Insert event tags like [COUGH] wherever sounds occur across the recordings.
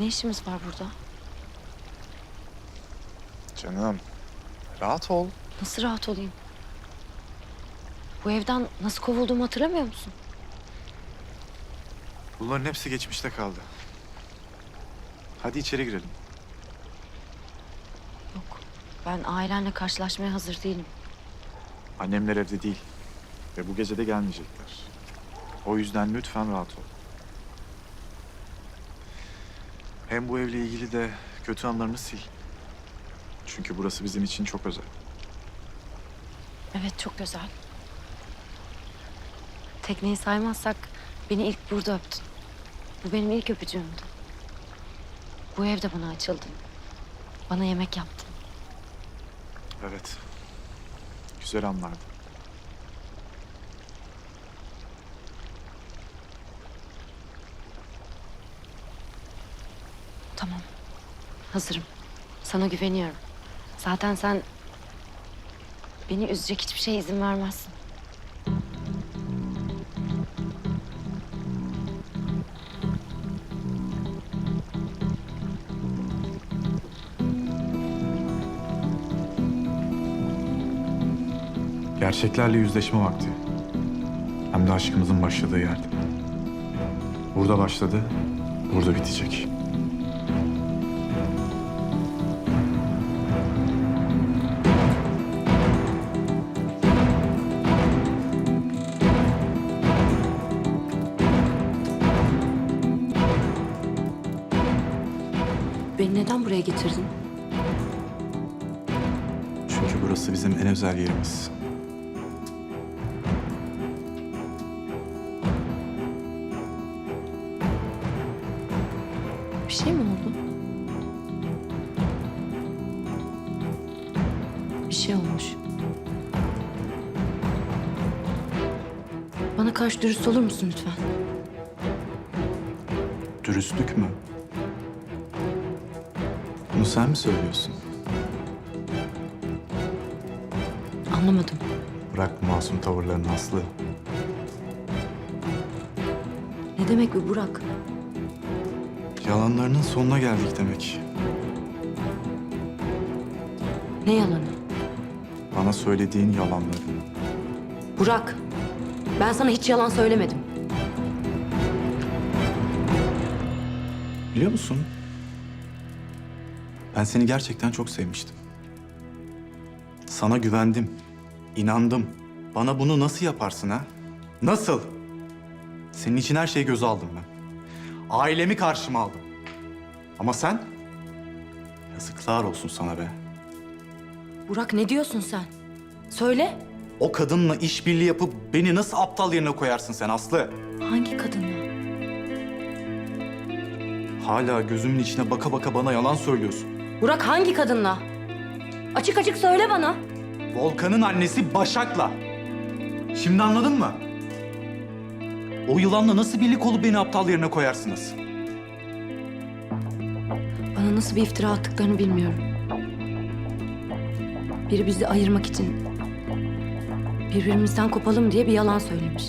Ne işimiz var burada? Canım, rahat ol. Nasıl rahat olayım? Bu evden nasıl kovulduğumu hatırlamıyor musun? Bunların hepsi geçmişte kaldı. Hadi içeri girelim. Yok. Ben ailenle karşılaşmaya hazır değilim. Annemler evde değil. Ve bu gece de gelmeyecekler. O yüzden lütfen rahat ol. Hem bu evle ilgili de kötü anlarını sil. Çünkü burası bizim için çok özel. Evet çok güzel. Tekneyi saymazsak beni ilk burada öptün. Bu benim ilk öpücüğümdü. Bu evde bana açıldın. Bana yemek yaptın. Evet. Güzel anlardı. Tamam. Hazırım. Sana güveniyorum. Zaten sen beni üzecek hiçbir şeye izin vermezsin. Gerçeklerle yüzleşme vakti. Hem de aşkımızın başladığı yerde. Burada başladı, burada bitecek. Beni neden buraya getirdin? Çünkü burası bizim en özel yerimiz. Bir şey mi oldu? Bir şey olmuş. Bana karşı dürüst olur musun lütfen? Dürüstlük mü? Bunu sen mi söylüyorsun? Anlamadım. Bırak bu masum tavırlarını Aslı. Ne demek bu Burak? Yalanlarının sonuna geldik demek. Ne yalanı? Bana söylediğin yalanları. Burak, ben sana hiç yalan söylemedim. Biliyor musun? Ben seni gerçekten çok sevmiştim. Sana güvendim. inandım. Bana bunu nasıl yaparsın ha? Nasıl? Senin için her şeyi göze aldım ben. Ailemi karşıma aldım. Ama sen? Yazıklar olsun sana be. Burak ne diyorsun sen? Söyle. O kadınla işbirliği yapıp beni nasıl aptal yerine koyarsın sen Aslı? Hangi kadınla? Hala gözümün içine baka baka bana yalan söylüyorsun. Burak hangi kadınla? Açık açık söyle bana. Volkan'ın annesi Başak'la. Şimdi anladın mı? O yılanla nasıl birlik olup beni aptal yerine koyarsınız? Bana nasıl bir iftira attıklarını bilmiyorum. Biri bizi ayırmak için birbirimizden kopalım diye bir yalan söylemiş.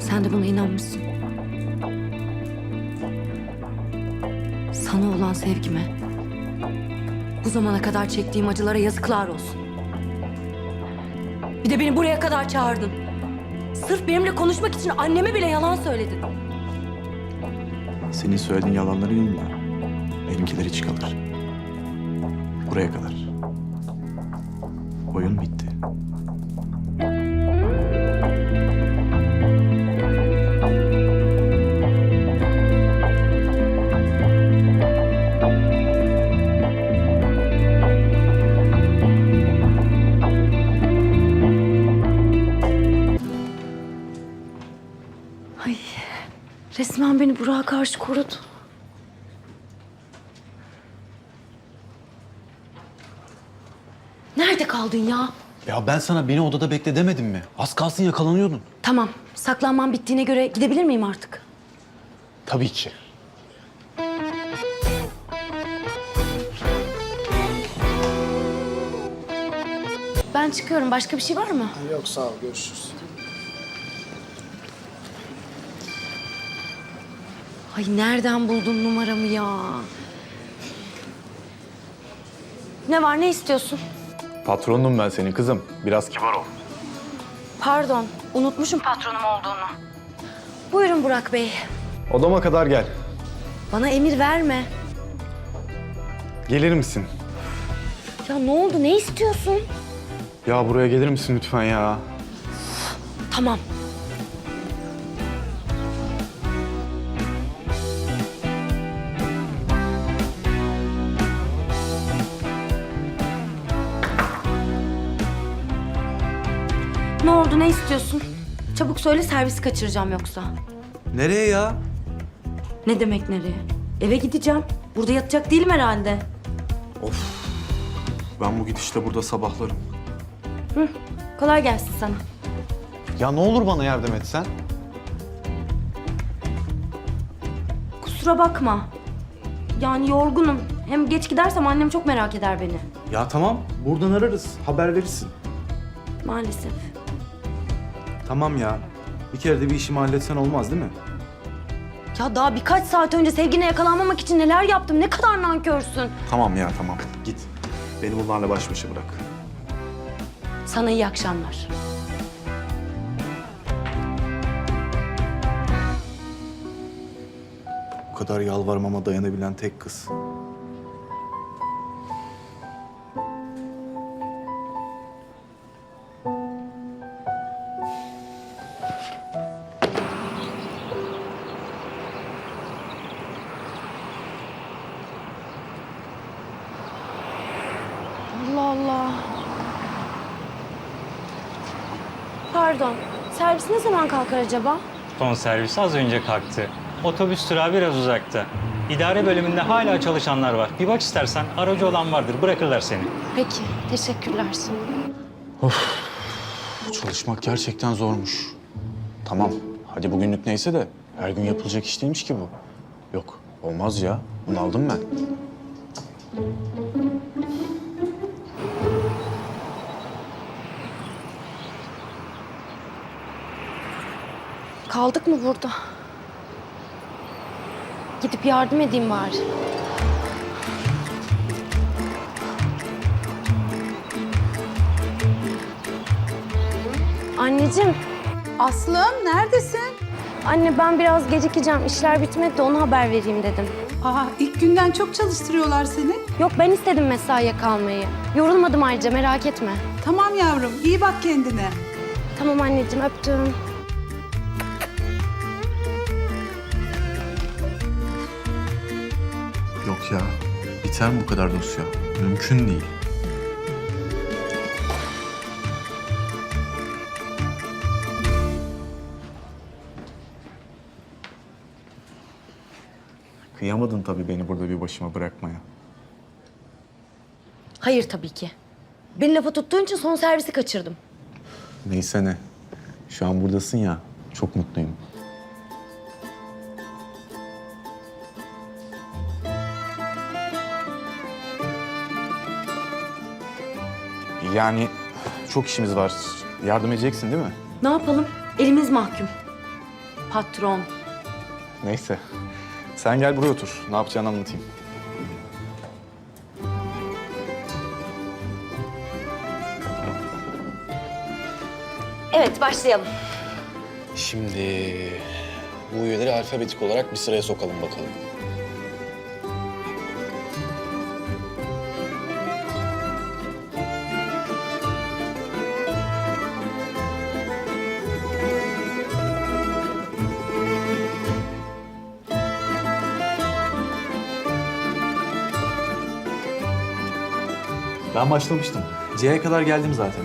Sen de buna inanmışsın. Sana olan sevgime, bu zamana kadar çektiğim acılara yazıklar olsun. Bir de beni buraya kadar çağırdın. Sırf benimle konuşmak için anneme bile yalan söyledin. Senin söylediğin yalanların yanında benimkiler hiç kalır. Buraya kadar. Oyun bitti. Resmen beni Burak'a karşı korudu. Nerede kaldın ya? Ya ben sana beni odada bekle demedim mi? Az kalsın yakalanıyordun. Tamam, saklanmam bittiğine göre gidebilir miyim artık? Tabii ki. Ben çıkıyorum. Başka bir şey var mı? Yok sağ ol görüşürüz. Ay nereden buldun numaramı ya? Ne var ne istiyorsun? Patronum ben senin kızım. Biraz kibar ol. Pardon unutmuşum patronum olduğunu. Buyurun Burak Bey. Odama kadar gel. Bana emir verme. Gelir misin? Ya ne oldu ne istiyorsun? Ya buraya gelir misin lütfen ya? Tamam. Ne oldu ne istiyorsun? Çabuk söyle servisi kaçıracağım yoksa. Nereye ya? Ne demek nereye? Eve gideceğim. Burada yatacak değilim herhalde. Ben bu gidişte burada sabahlarım. Kolay gelsin sana. Ya ne olur bana yardım etsen. Kusura bakma. Yani yorgunum. Hem geç gidersem annem çok merak eder beni. Ya tamam, buradan ararız. Haber verirsin. Maalesef. Tamam ya. Bir kere de bir işimi halletsen olmaz değil mi? Ya daha birkaç saat önce sevgine yakalanmamak için neler yaptım. Ne kadar nankörsün. Tamam ya tamam. Git. Beni bunlarla baş başa bırak. Sana iyi akşamlar. Bu kadar yalvarmama dayanabilen tek kız. Zaman kalkar acaba? Son servis az önce kalktı. Otobüs durağı biraz uzakta. İdare bölümünde hala çalışanlar var. Bir bak istersen aracı olan vardır. Bırakırlar seni. Peki. Teşekkürler. Çalışmak gerçekten zormuş. Tamam. Hadi bugünlük neyse de her gün yapılacak iş değilmiş ki bu. Yok. Olmaz ya. Bunu aldım ben. Kaldık mı burada? Gidip yardım edeyim bari. Anneciğim, Aslım neredesin? anne ben biraz gecikeceğim. İşler bitmedi de ona haber vereyim dedim. Aa, ilk günden çok çalıştırıyorlar seni. Yok ben istedim mesaiye kalmayı. Yorulmadım ayrıca merak etme. Tamam yavrum, iyi bak kendine. Tamam anneciğim öptüm. Yok ya. Biter mi bu kadar dosya? Mümkün değil. Kıyamadın tabii beni burada bir başıma bırakmaya. Hayır tabii ki. Beni lafa tuttuğun için son servisi kaçırdım. Neyse ne. Şu an buradasın ya. Çok mutluyum. Yani çok işimiz var. Yardım edeceksin değil mi? Ne yapalım? Elimiz mahkum. Patron. Neyse. Sen gel buraya otur. Ne yapacağını anlatayım. Evet başlayalım. Şimdi bu üyeleri alfabetik olarak bir sıraya sokalım bakalım. Ben başlamıştım. C'ye kadar geldim zaten.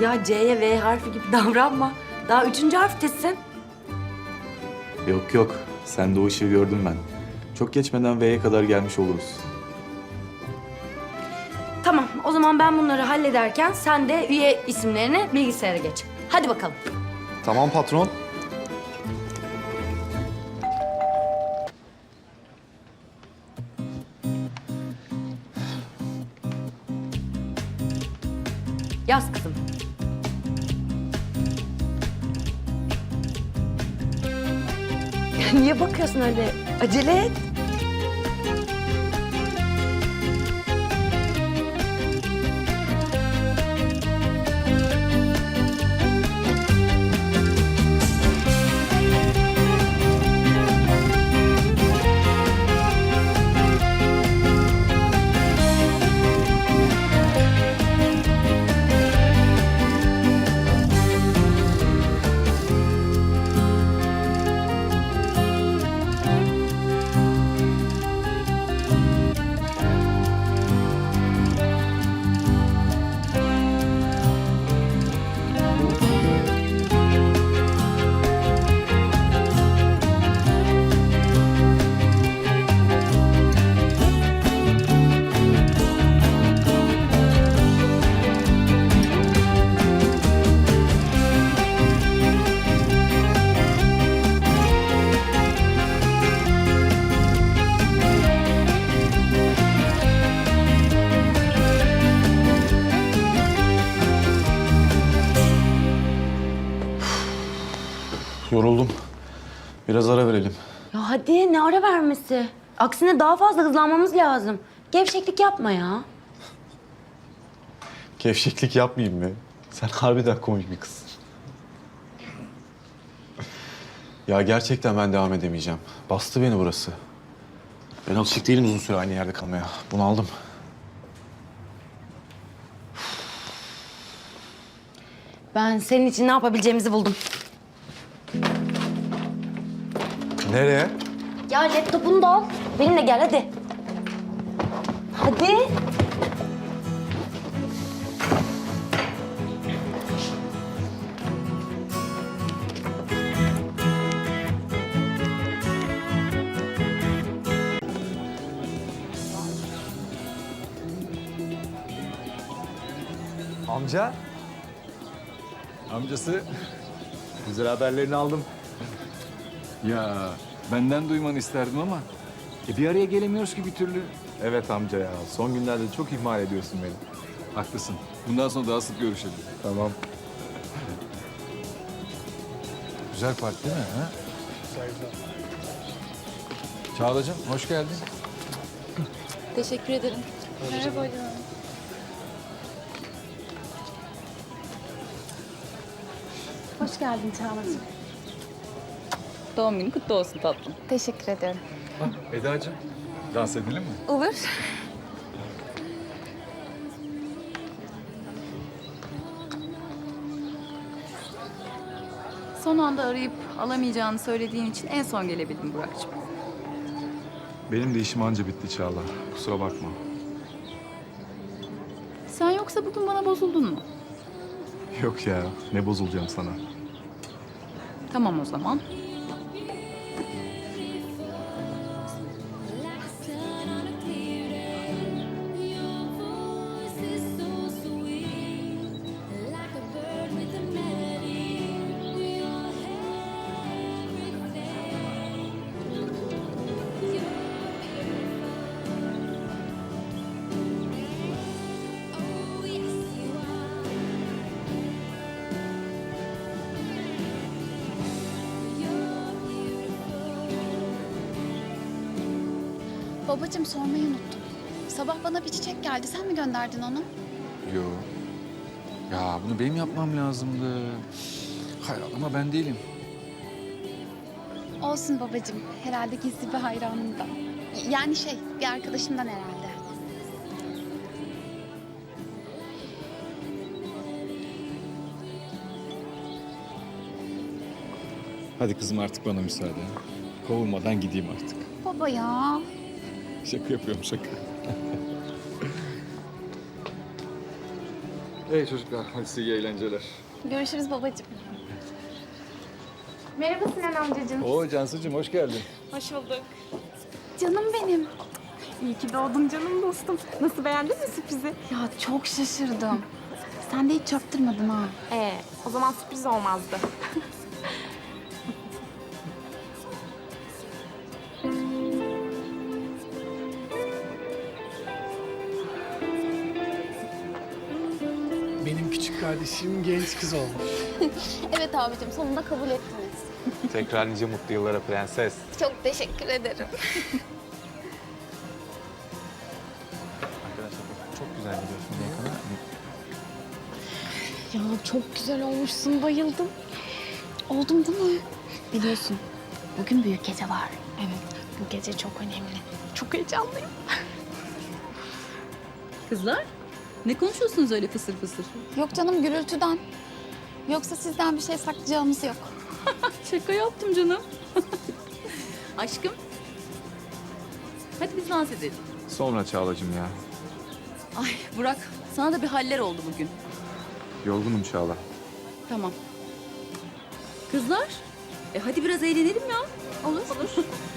Ya C'ye V harfi gibi davranma. Daha üçüncü harftesin. Yok yok. Sen de o ışığı gördüm ben. Çok geçmeden V'ye kadar gelmiş oluruz. Tamam o zaman ben bunları hallederken sen de üye isimlerini bilgisayara geç. Hadi bakalım. Tamam patron. Acele et. Vermesi? Aksine daha fazla hızlanmamız lazım. Gevşeklik yapma ya. Gevşeklik yapmayayım be. Sen harbiden komik bir kızsın. Ya gerçekten ben devam edemeyeceğim. Bastı beni burası. Ben alışık değilim uzun süre aynı yerde kalmaya. Bunu aldım. Ben senin için ne yapabileceğimizi buldum. Nereye? Ya laptopunu da al. Benimle gel hadi. Hadi. Amca. Amcası. Güzel haberlerini aldım. Ya benden duymanı isterdim ama e, bir araya gelemiyoruz ki bir türlü. Evet amca ya. Son günlerde çok ihmal ediyorsun beni. Haklısın. Bundan sonra daha sık görüşelim. Tamam. Güzel parti değil mi? Ha? Çağla'cığım hoş geldin. Teşekkür ederim. Merhaba hocam. Hoş geldin Çağla'cığım. Doğum günün kutlu olsun tatlım. Teşekkür ederim. Eda'cığım dans edelim mi? Olur. Son anda arayıp alamayacağını söylediğin için en son gelebildim Burak'cığım. Benim de işim anca bitti Çağla. Kusura bakma. Sen yoksa bugün bana bozuldun mu? Yok ya. Ne bozulacağım sana. Tamam o zaman. Babacığım sormayı unuttum. Sabah bana bir çiçek geldi. Sen mi gönderdin onu? Yo. Ya bunu benim yapmam lazımdı. Hayır ama ben değilim. Olsun babacığım. Herhalde gizli bir hayranımdan. Yani şey, bir arkadaşımdan herhalde. Hadi kızım artık bana müsaade. Kovulmadan gideyim artık. Baba ya. Şaka yapıyorum şaka. [LAUGHS] hey çocuklar hadi size iyi eğlenceler. Görüşürüz babacığım. Merhaba Sinan amcacığım. Oo Cansucuğum hoş geldin. Hoş bulduk. Canım benim. İyi ki doğdun canım dostum. Nasıl beğendin mi sürprizi? Ya çok şaşırdım. Sen de hiç çaktırmadın ha. Ee, o zaman sürpriz olmazdı. [LAUGHS] kardeşim genç kız olmuş. [LAUGHS] Evet abicim sonunda kabul ettiniz. Tekrar nice mutlu yıllara prenses. Çok teşekkür ederim. Arkadaşlar çok güzel gidiyorsun yakına. Ya çok güzel olmuşsun, bayıldım. Oldum değil mi? Biliyorsun, bugün büyük gece var. Evet, bu gece çok önemli. Çok heyecanlıyım. Kızlar, ne konuşuyorsunuz öyle fısır fısır? Yok canım, gürültüden. Yoksa sizden bir şey saklayacağımız yok. [LAUGHS] Şaka yaptım canım. [LAUGHS] Aşkım. Hadi biz dans edelim. Sonra Çağla'cığım ya. Ay Burak, sana da bir haller oldu bugün. Yorgunum Çağla. Tamam. Kızlar, e hadi biraz eğlenelim ya. Olur. Olur. [LAUGHS]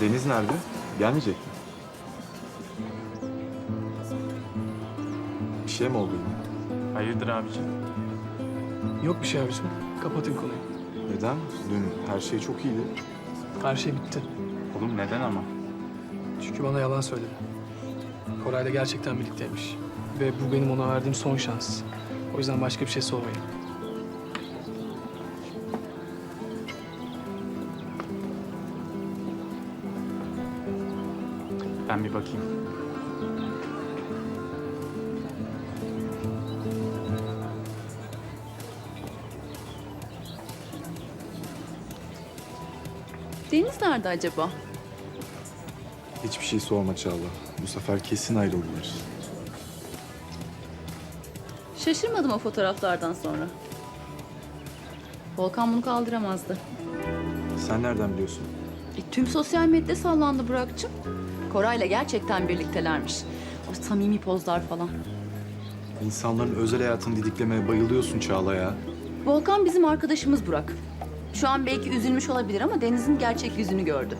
Deniz nerede? Gelmeyecek mi? Bir şey mi oldu yine? Hayırdır abicim? Yok bir şey abicim. Kapatın konuyu. Neden? Dün her şey çok iyiydi. Her şey bitti. Oğlum neden ama? Çünkü bana yalan söyledi. Koray'la gerçekten birlikteymiş. Ve bu benim ona verdiğim son şans. O yüzden başka bir şey sormayın. Ben bir bakayım. Deniz nerede acaba? Hiçbir şey sorma Çağla. Bu sefer kesin ayrıldılar. Şaşırmadım o fotoğraflardan sonra. Volkan bunu kaldıramazdı. Sen nereden biliyorsun? E, tüm sosyal medya sallandı Burak'cığım. Koray'la gerçekten birliktelermiş. O samimi pozlar falan. İnsanların özel hayatını didiklemeye bayılıyorsun Çağla ya. Volkan bizim arkadaşımız Burak. Şu an belki üzülmüş olabilir ama Deniz'in gerçek yüzünü gördü.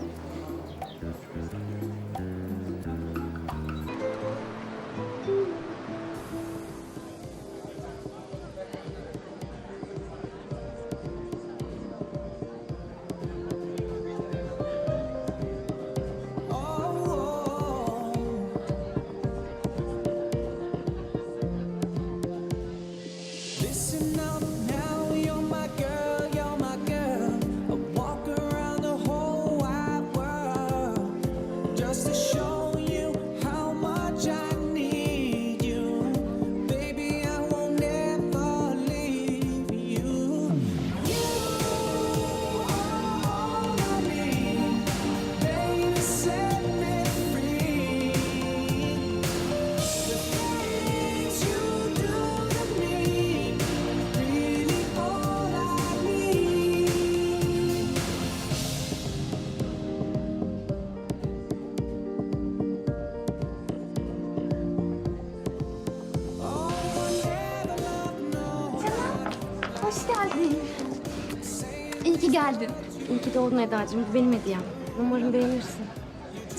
İyi ki geldin. İyi ki doğdun Eda'cığım. Bu benim hediyem. Umarım beğenirsin.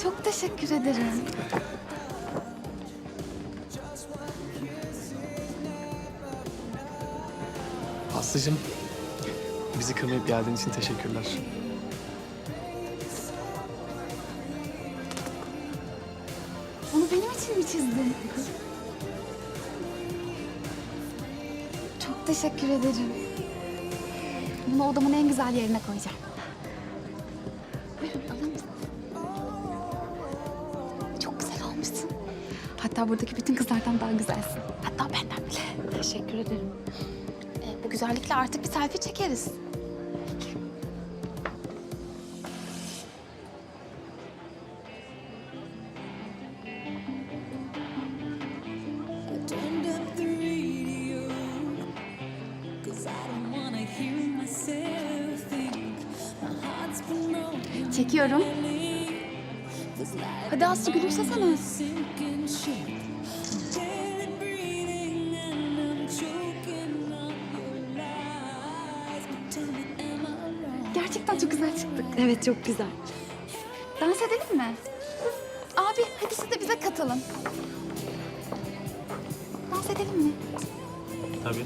Çok teşekkür ederim. Aslıcığım, bizi kırmayıp geldiğin için teşekkürler. Bunu benim için mi çizdin? Çok teşekkür ederim. Bunu odamın en güzel yerine koyacağım. Buyurun alır? Çok güzel olmuşsun. Hatta buradaki bütün kızlardan daha güzelsin. Hatta benden bile. Teşekkür ederim. Ee, bu güzellikle artık bir selfie çekeriz. Me, am I wrong? Gerçekten çok güzel çıktık. Evet çok güzel. Dans edelim mi? Abi hadi siz de bize katılın. Dans edelim mi? Tabii.